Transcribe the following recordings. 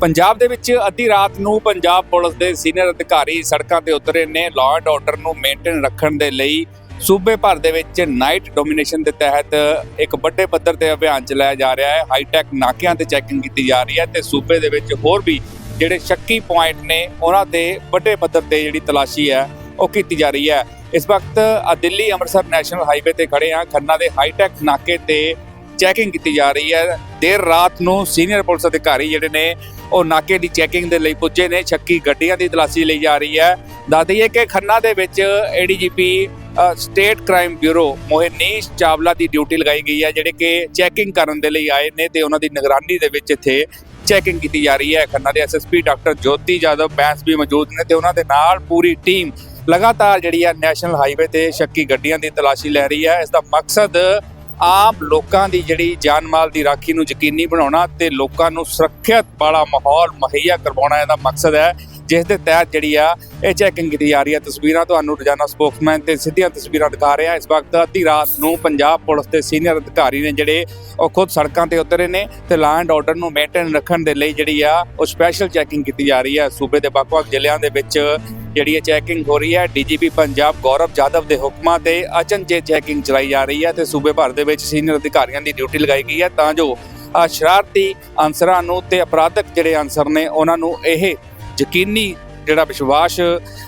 ਪੰਜਾਬ ਦੇ ਵਿੱਚ ਅੱਧੀ ਰਾਤ ਨੂੰ ਪੰਜਾਬ ਪੁਲਿਸ ਦੇ ਸੀਨੀਅਰ ਅਧਿਕਾਰੀ ਸੜਕਾਂ ਤੇ ਉਤਰੇ ਨੇ। ਲਾਅ ਐਂਡ ਆਰਡਰ ਨੂੰ ਮੇਨਟੇਨ ਰੱਖਣ ਦੇ ਲਈ ਸੂਬੇ ਭਰ ਦੇ ਵਿੱਚ ਨਾਈਟ ਡੋਮੀਨੇਸ਼ਨ ਦੇ ਤਹਿਤ ਇੱਕ ਵੱਡੇ ਪੱਧਰ ਤੇ ਅਭਿਆਨ ਚਲਾਇਆ ਜਾ ਰਿਹਾ ਹੈ। ਹਾਈਟੈਕ ਨਾਕਿਆਂ ਤੇ ਚੈਕਿੰਗ ਕੀਤੀ ਜਾ ਰਹੀ ਹੈ ਤੇ ਸੂਬੇ ਦੇ ਵਿੱਚ ਹੋਰ ਵੀ ਜਿਹੜੇ ਸ਼ੱਕੀ ਪੁਆਇੰਟ ਨੇ, ਉਹਨਾਂ ਤੇ ਵੱਡੇ ਪੱਧਰ ਤੇ ਜਿਹੜੀ ਤਲਾਸ਼ੀ ਹੈ, ਉਹ ਕੀਤੀ ਜਾ ਰਹੀ ਹੈ। ਇਸ ਵਕਤ ਦਿੱਲੀ ਅੰਮ੍ਰਿਤਸਰ ਨੈਸ਼ਨਲ ਹਾਈਵੇ ਤੇ ਖੜੇ ਆ ਖੰਨਾ ਦੇ ਹਾਈਟੈਕ ਨਾਕੇ ਤੇ ਚੈਕਿੰਗ ਕੀਤੀ ਜਾ ਰਹੀ ਹੈ। ਦੇਰ ਰਾਤ ਨੂੰ ਸੀਨੀਅਰ ਪੁਲਿਸ ਅਧਿਕਾਰੀ ਜਿਹੜੇ ਨੇ, ਉਹ ਨਾਕੇ ਦੀ ਚੈਕਿੰਗ ਦੇ ਲਈ ਪੁੱਜੇ ਨੇ। ਸ਼ੱਕੀ ਗੱਡੀਆਂ ਦੀ ਤਲਾਸ਼ੀ ਲਈ ਜਾ ਰਹੀ ਹੈ। ਦੱਸ ਦਈਏ ਕਿ ਖੰਨਾ ਦੇ ਵਿੱਚ ADGP state crime bureau Mohinish Chawla ਦੀ ਡਿਊਟੀ ਲਗਾਈ ਗਈ ਹੈ, ਜਿਹੜੇ ਕਿ ਚੈਕਿੰਗ ਕਰਨ ਦੇ ਲਈ ਆਏ ਨੇ ਤੇ ਉਹਨਾਂ ਦੀ ਨਿਗਰਾਨੀ ਦੇ ਵਿੱਚ ਇੱਥੇ ਚੈਕਿੰਗ ਕੀਤੀ ਜਾ ਰਹੀ ਹੈ। ਖੰਨਾ ਦੇ ਐਸਐਸਪੀ ਡਾਕਟਰ ਜੋਤੀ ਜਾਦਵ ਬੈਂਸ ਵੀ ਮੌਜੂਦ ਨੇ ਤੇ ਉਹਨਾਂ ਦੇ ਨਾਲ ਪੂਰੀ ਟੀਮ ਲਗਾਤਾਰ ਜਿਹੜੀ ਹੈ ਨੈਸ਼ਨਲ ਹਾਈਵੇ ਤੇ ਸ਼ੱਕੀ ਗੱਡੀਆਂ ਦੀ ਤਲਾਸ਼ੀ ਲੈ ਰਹੀ ਹੈ। ਇਸ ਦਾ ਮਕਸਦ ਆਮ ਲੋਕਾਂ ਦੀ ਜਿਹੜੀ ਜਾਨ ਮਾਲ ਦੀ ਰਾਖੀ ਨੂੰ ਯਕੀਨੀ ਬਣਾਉਣਾ ਤੇ ਲੋਕਾਂ ਨੂੰ ਸੁਰੱਖਿਅਤ ਵਾਲਾ ਮਾਹੌਲ ਮੁਹੱਈਆ ਕਰਵਾਉਣਾ ਇਹਦਾ ਮਕਸਦ ਹੈ, ਜਿਸ ਦੇ ਤਹਿਤ ਜਿਹੜੀ ਆ, ਇਹ ਚੈਕਿੰਗ ਕੀਤੀ ਜਾ ਰਹੀ ਹੈ ਤਸਵੀਰਾਂ ਤੁਹਾਨੂੰ ਰੋਜ਼ਾਨਾ ਸਪੋਕਸਮੈਨ ਤੇ ਸਿੱਧੀਆਂ ਤਸਵੀਰਾਂ ਦਿਖਾ ਰਹੇ। ਹਾਂ ਇਸ ਵਕਤ ਅੱਧੀ ਰਾਤ ਨੂੰ ਪੰਜਾਬ ਪੁਲਿਸ ਦੇ ਸੀਨੀਅਰ ਅਧਿਕਾਰੀ ਨੇ ਜਿਹੜੇ ਉਹ ਖੁਦ ਸੜਕਾਂ ਤੇ ਉਤਰੇ ਨੇ ਤੇ ਲਾਅ ਐਂਡ ਆਰਡਰ ਨੂੰ ਮੇਨਟੇਨ ਰੱਖਣ ਦੇ ਲਈ ਜਿਹੜੀ ਆ, ਉਹ ਸਪੈਸ਼ਲ ਚੈਕਿੰਗ ਕੀਤੀ ਜਾ ਰਹੀ ਹੈ। ਸੂਬੇ ਦੇ ਵੱਖ-ਵੱਖ ਜ਼ਿਲ੍ਹਿਆਂ ਦੇ ਵਿੱਚ ਜਿਹੜੀ ਇਹ ਚੈਕਿੰਗ ਹੋ ਰਹੀ ਹੈ, ਡੀਜੀਪੀ ਪੰਜਾਬ ਗੌਰਵ ਜਾਦਵ ਦੇ ਹੁਕਮਾਂ ਤੇ ਅਚਨਚੇਤ ਚੈਕਿੰਗ ਚਲਾਈ ਜਾ ਰਹੀ ਹੈ ਤੇ ਸੂਬੇ ਭਰ ਦੇ ਵਿੱਚ ਸੀਨੀਅਰ ਅਧਿਕਾਰੀਆਂ ਦੀ ਡਿਊਟੀ ਲਗਾਈ ਗਈ ਹੈ ਤਾਂ ਜੋ ਸ਼ਰਾਰਤੀ ਅਨਸਰਾਂ ਨੂੰ ਤੇ ਅਪਰਾਧਕ ਜਿਹੜੇ ਅਨਸਰ ਨੇ ਉਹਨਾਂ ਨੂੰ ਇਹ ਯਕੀਨੀ ਜਿਹੜਾ ਵਿਸ਼ਵਾਸ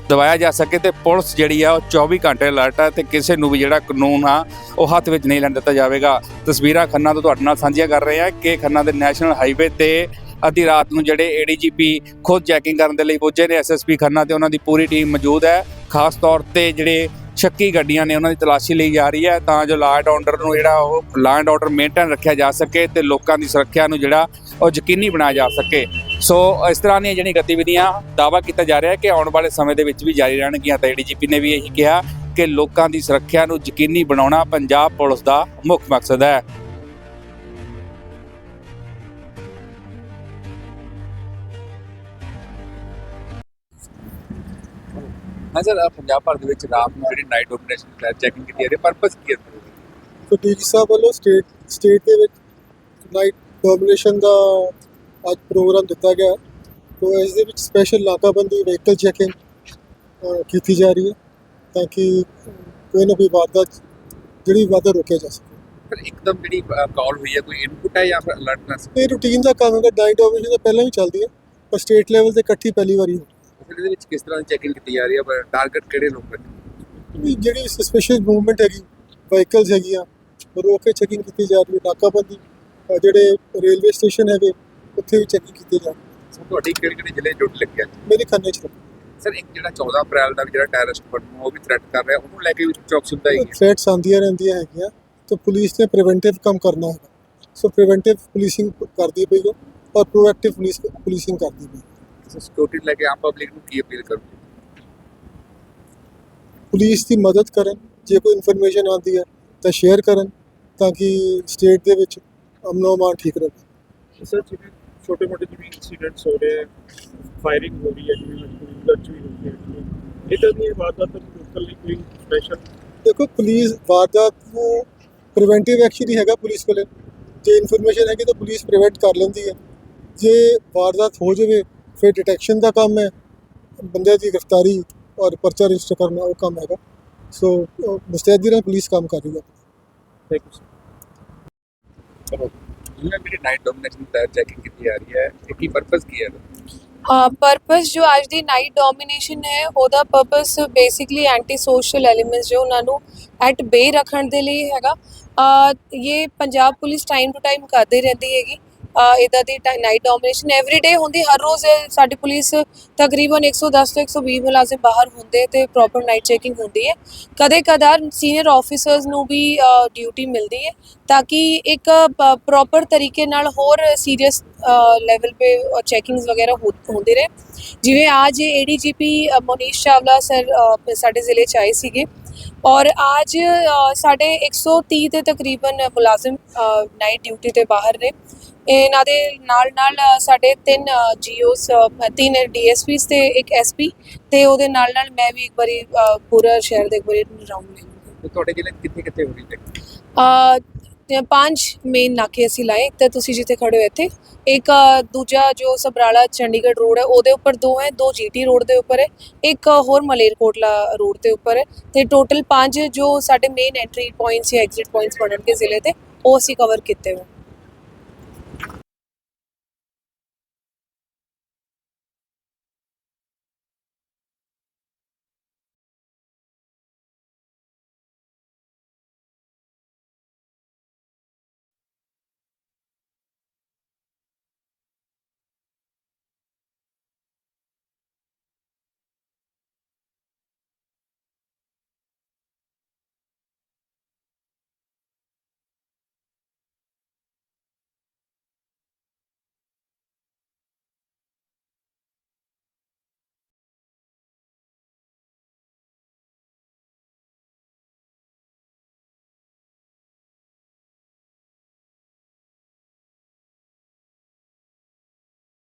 ਦਿਵਾਇਆ ਜਾ ਸਕੇ ਤੇ ਪੁਲਿਸ ਜਿਹੜੀ ਆ ਉਹ 24 ਘੰਟੇ ਅਲਰਟ ਹੈ ਤੇ ਕਿਸੇ ਨੂੰ ਵੀ ਜਿਹੜਾ ਕਾਨੂੰਨ ਆ, ਉਹ ਹੱਥ ਵਿੱਚ ਨਹੀਂ ਲੈਣ ਦਿੱਤਾ ਜਾਵੇਗਾ। ਤਸਵੀਰਾਂ ਖੰਨਾ ਤੋਂ ਤੁਹਾਡੇ ਨਾਲ ਸਾਂਝੀਆਂ ਕਰ ਰਹੇ ਹਾਂ ਕਿ ਖੰਨਾ ਦੇ ਨੈਸ਼ਨਲ ਹਾਈਵੇ ਤੇ ਅੱਧੀ ਰਾਤ ਨੂੰ ਜਿਹੜੇ ਏਡੀਜੀਪੀ ਖੁਦ ਚੈਕਿੰਗ ਕਰਨ ਦੇ ਲਈ ਪੁੱਜੇ ਨੇ ਐਸਐਸਪੀ ਖੰਨਾ ਤੇ ਉਹਨਾਂ ਦੀ ਪੂਰੀ ਟੀਮ ਮੌਜੂਦ ਹੈ। ਖਾਸ ਤੌਰ ਤੇ ਜਿਹੜੇ ਸ਼ੱਕੀ ਗੱਡੀਆਂ ਨੇ, ਉਹਨਾਂ ਦੀ ਤਲਾਸ਼ੀ ਲਈ ਜਾ ਰਹੀ ਹੈ ਤਾਂ ਜੋ ਲਾਅ ਐਂਡ ਆਰਡਰ ਨੂੰ ਜਿਹੜਾ ਉਹ ਲਾਅ ਐਂਡ ਆਰਡਰ ਮੇਨਟੇਨ ਰੱਖਿਆ ਜਾ ਸਕੇ ਤੇ ਲੋਕਾਂ ਦੀ ਸੁਰੱਖਿਆ ਨੂੰ ਜਿਹੜਾ ਉਹ ਯਕੀਨੀ ਬਣਾਇਆ ਜਾ ਸਕੇ। ਸੋ ਇਸ ਤਰ੍ਹਾਂ ਦੀਆਂ ਜਿਹੜੀਆਂ ਗਤੀਵਿਧੀਆਂ ਦਾਵਾ ਕੀਤਾ ਜਾ ਰਿਹਾ ਹੈ ਕਿ ਆਉਣ ਵਾਲੇ ਸਮੇਂ ਦੇ ਵਿੱਚ ਵੀ ਜਾਰੀ ਰਹਿਣਗੀਆਂ ਤਾਂ ਏਡੀਜੀਪੀ ਨੇ ਵੀ ਇਹੀ ਕਿਹਾ ਕਿ ਲੋਕਾਂ ਦੀ ਸੁਰੱਖਿਆ ਨੂੰ ਯਕੀਨੀ ਬਣਾਉਣਾ ਪੰਜਾਬ ਪੁਲਿਸ ਦਾ ਮੁੱਖ ਮਕਸਦ ਹੈ। ਹਾਂ ਸਰ ਪੰਜਾਬ ਭਰ ਦੇ ਵਿੱਚ ਰਾਤ ਨੂੰ ਜਿਹੜੀ ਨਾਈਟ ਡੋਮੀਨੇਸ਼ਨ ਚੈਕਿੰਗ ਕੀਤੀ ਜਾ ਰਹੀ ਹੈ ਪਰਪਸ ਕੀ ਹੈ ਸੋ ਡੀਜੀ ਸਾਹਿਬ ਵੱਲੋਂ ਸਟੇਟ ਸਟੇਟ ਦੇ ਵਿੱਚ ਨਾਈਟ ਡੋਮੀਨੇਸ਼ਨ ਦਾ ਅੱਜ ਪ੍ਰੋਗਰਾਮ ਦਿੱਤਾ ਗਿਆ ਤੋ ਇਸ ਦੇ ਵਿੱਚ ਸਪੈਸ਼ਲ ਨਾਕਾਬੰਦੀ ਵਹੀਕਲ ਚੈਕਿੰਗ ਕੀਤੀ ਜਾ ਰਹੀ ਹੈ ਤਾਂ ਕਿ ਕੋਈ ਨਾ ਕੋਈ ਵਾਰਦਾਤ ਜਿਹੜੀ ਵਾਰਦਾਤ ਰੋਕਿਆ ਜਾ ਸਕੇ। ਫਿਰ ਇੱਕਦਮ ਜਿਹੜੀ ਕਾਲ ਹੋਈ ਹੈ ਕੋਈ ਇਨਪੁਟ ਹੈ ਜਾਂ ਫਿਰ ਅਲਰਟਨੈਸ ਇਹ ਰੂਟੀਨ ਦਾ ਕੰਮ ਹੈਗਾ ਨਾਈਟ ਡੋਮੀਨੇਸ਼ਨ ਤਾਂ ਪਹਿਲਾਂ ਵੀ ਚੱਲਦੀ ਹੈ ਪਰ ਸਟੇਟ ਲੈਵਲ ਤੇ ਇਕੱਠੀ ਪਹਿਲੀ ਵਾਰੀ ਹੋਈ ਫਿਰ ਇਹਦੇ ਵਿੱਚ ਕਿਸ ਤਰ੍ਹਾਂ ਦੀ ਚੈਕਿੰਗ ਕੀਤੀ ਜਾ ਰਹੀ ਹੈ? ਪਰ ਟਾਰਗੇਟ ਕਿਹੜੇ ਲੋਕ ਨੇ? ਵੀ ਜਿਹੜੀ ਸਪੈਸ਼ਲ ਮੂਵਮੈਂਟ ਹੈਗੀ ਵਹੀਕਲਸ ਹੈਗੀਆਂ ਰੋਕ ਕੇ ਚੈਕਿੰਗ ਕੀਤੀ ਜਾ ਰਹੀ ਹੈ ਨਾਕਾਬੰਦੀ ਜਿਹੜੇ ਰੇਲਵੇ ਸਟੇਸ਼ਨ ਹੈਗੇ ਉੱਥੇ ਵੀ ਚੈਕਿੰਗ ਕੀਤੀ ਜਾ ਰਹੀ ਹੈ। ਤੁਹਾਡੀ ਕਿਹੜੇ ਕਿਹੜੇ ਜ਼ਿਲ੍ਹੇ ਜੁੜ ਲੱਗਿਆ ਮੇਰੀ ਖੰਨੇ ਚ ਸਰ ਇੱਕ ਜਿਹੜਾ 14 ਅਪ੍ਰੈਲ ਦਾ ਜਿਹੜਾ ਟੈਰਰਿਸਟ ਬਣੂ ਉਹ ਵੀ ਥ੍ਰੈਟ ਕਰ ਰਿਹਾ ਉਹਨੂੰ ਲੈ ਕੇ ਵੀ ਚੌਕਸੀ ਹੁੰਦਾ ਹੈਗੀ ਥ੍ਰੈਟਸ ਆਉਂਦੀਆਂ ਰਹਿੰਦੀਆਂ ਹੈਗੀਆਂ ਤਾਂ ਪੁਲਿਸ ਨੇ ਪ੍ਰੀਵੈਂਟਿਵ ਕੰਮ ਕਰਨਾ ਹੈਗਾ। ਸੋ ਪ੍ਰੀਵੈਂਟਿਵ ਪੁਲਿਸਿੰਗ ਕਰਦੀ ਪਈ ਹੈ ਔਰ ਪ੍ਰੋਐਕਟਿਵ ਪੁਲਿਸ ਪੁਲਿਸਿੰਗ ਕਰਦੀ ਪਈ ਹੈ। ਸਿਕਿਉਰਿਟੀ ਲੈ ਕੇ ਆਮ ਪਬਲਿਕ ਨੂੰ ਕੀ ਅਪੀਲ ਕਰੂਗੇ? ਪੁਲਿਸ ਦੀ ਮਦਦ ਕਰਨ ਜੇ ਕੋਈ ਇਨਫੋਰਮੇਸ਼ਨ ਆਉਂਦੀ ਹੈ ਤਾਂ ਸ਼ੇਅਰ ਕਰਨ ਤਾਂ ਕਿ ਸਟੇਟ ਦੇ ਵਿੱਚ ਅਮਨੋ ਅਮਾਨ ਠੀਕ ਰਹੇ। ਸਰ ਜਿਵੇਂ ਛੋਟੇ ਮੋਟੇ ਜਿਵੇਂ ਇਨਸੀਡੈਂਟਸ ਹੋ ਰਹੇ ਫਾਇਰਿੰਗ ਹੋ ਰਹੀ ਹੈ ਜਿਵੇਂ ਲੜਚ ਵੀ ਹੋ ਰਹੀ ਹੈ ਇਦਾਂ ਦੀ ਵਾਰਦਾਤ ਨੂੰ ਰੋਕਣ ਲਈ ਕੋਈ ਸਪੈਸ਼ਲ ਦੇਖੋ ਪੁਲਿਸ ਵਾਰਦਾਤ ਨੂੰ ਪ੍ਰੀਵੈਂਟਿਵ ਐਕਸ਼ਨ ਹੀ ਹੈਗਾ ਪੁਲਿਸ ਕੋਲੇ। ਜੇ ਇਨਫੋਰਮੇਸ਼ਨ ਹੈਗੀ ਤਾਂ ਪੁਲਿਸ ਪ੍ਰੀਵੈਂਟ ਕਰ ਲੈਂਦੀ ਹੈ। ਜੇ ਵਾਰਦਾਤ ਹੋ ਜਾਵੇ ਫਿਰ ਡਿਟੈਕਸ਼ਨ ਦਾ ਕੰਮ ਹੈ। ਬੰਦੇ ਦੀ ਗ੍ਰਿਫਤਾਰੀ ਔਰ ਪਰਚਾ ਰਜਿਸਟਰ ਕਰਨਾ ਉਹ ਕੰਮ ਹੈਗਾ। ਸੋ ਮੁਸਤੈਦੀ ਨਾਲ ਪੁਲਿਸ ਕੰਮ ਕਰ ਰਹੀ ਹੈ। ਥੈਂਕ ਯੂ ਜਿਵੇਂ ਜਿਹੜੀ ਨਾਈਟ ਡੋਮੀਨੇਸ਼ਨ ਦਾ ਚੈਕਿੰਗ ਕੀਤੀ ਜਾ ਰਹੀ ਹੈ ਇਹ ਕੀ ਪਰਪਸ ਕੀ ਹੈ? ਪਰਪਸ ਜੋ ਅੱਜ ਦੀ ਨਾਈਟ ਡੋਮੀਨੇਸ਼ਨ ਹੈ ਉਹਦਾ purpose basically anti social elements ਜੋ ਉਹਨਾਂ ਨੂੰ ਐਟ ਬੇ ਰੱਖਣ ਦੇ ਲਈ ਹੈਗਾ। ਅ, ਇਹ Punjab police time to time ਕਰਦੀ ਰਹਿੰਦੀ ਹੈਗੀ। ਇਦਾਂ ਦੀ ਨਾਈਟ ਡੋਮੀਨੇਸ਼ਨ ਐਵਰੀਡੇ ਹੁੰਦੀ ਹਰ ਰੋਜ਼ ਇਹ ਸਾਡੀ ਪੁਲਿਸ ਤਕਰੀਬਨ 110 ਤੋਂ 120 ਮੁਲਾਜ਼ਮ ਬਾਹਰ ਹੁੰਦੇ ਤੇ ਪ੍ਰੋਪਰ ਨਾਈਟ ਚੈਕਿੰਗ ਹੁੰਦੀ ਹੈ। ਕਦੇ ਕਦਾਰ ਸੀਨੀਅਰ ਆਫੀਸਰਸ ਨੂੰ ਵੀ ਡਿਊਟੀ ਮਿਲਦੀ ਹੈ ਤਾਂ ਕਿ ਇੱਕ ਪ੍ਰੋਪਰ ਤਰੀਕੇ ਨਾਲ ਹੋਰ ਸੀਰੀਅਸ ਲੈਵਲ ਪੇ ਚੈਕਿੰਗਸ ਵਗੈਰਾ ਹੋ- ਹੁੰਦੇ ਰਹੇ। ਜਿਵੇਂ ਅੱਜ ਏਡੀਜੀਪੀ ਮੋਨੀਸ਼ ਚਾਵਲਾ ਸਰ ਸਾਡੇ ਜ਼ਿਲ੍ਹੇ ਚ ਆਏ ਸੀਗੇ ਔਰ ਅੱਜ ਅ, ਸਾਡੇ 130 ਦੇ ਤਕਰੀਬਨ ਮੁਲਾਜ਼ਮ ਨਾਈਟ ਡਿਊਟੀ ਤੇ ਬਾਹਰ ਨੇ। ਇਹਨਾਂ ਦੇ ਨਾਲ ਨਾਲ ਸਾਡੇ ਤਿੰਨ ਜੀਓਸ ਤਿੰਨ ਡੀਐਸਪੀਸ ਤੇ ਇੱਕ ਐਸਪੀ ਤੇ ਉਹਦੇ ਨਾਲ ਨਾਲ ਮੈਂ ਵੀ ਇੱਕ ਵਾਰੀ ਪੂਰਾ ਸ਼ਹਿਰ ਦੇ ਇੱਕ ਵਾਰੀ ਰਾਉਂਡ ਲੈ ਤੇ ਤੁਹਾਡੇ ਜ਼ਿਲ੍ਹੇ ਕਿੱਥੇ ਕਿੱਥੇ ਹੋ ਰਹੀ ਹੈ ਅ, ਪੰਜ ਮੇਨ ਨਾਕੇ ਅਸੀਂ ਲਾਏ ਇੱਕ ਤਾਂ ਤੁਸੀਂ ਜਿੱਥੇ ਖੜੇ ਹੋ ਇੱਥੇ ਇੱਕ ਦੂਜਾ ਜੋ ਸਬਰਾਲਾ ਚੰਡੀਗੜ੍ਹ ਰੋਡ ਹੈ ਉਹਦੇ ਉੱਪਰ ਦੋ ਹੈ ਦੋ ਜੀਟੀ ਰੋਡ ਦੇ ਉੱਪਰ ਹੈ ਇੱਕ ਹੋਰ ਮਲੇਰਕੋਟਲਾ ਰੋਡ ਦੇ ਉੱਪਰ ਹੈ ਤੇ ਟੋਟਲ ਪੰਜ ਜੋ ਸਾਡੇ ਮੇਨ ਐਂਟਰੀ ਪੁਆਇੰਟਸ ਜਾਂ ਐਗਜ਼ਿਟ ਪੁਆਇੰਟਸ ਬਣਨਗੇ ਜ਼ਿਲ੍ਹੇ ਤੇ ਉਹ ਅਸੀਂ ਕਵਰ ਕੀਤੇ ਹੋਏ।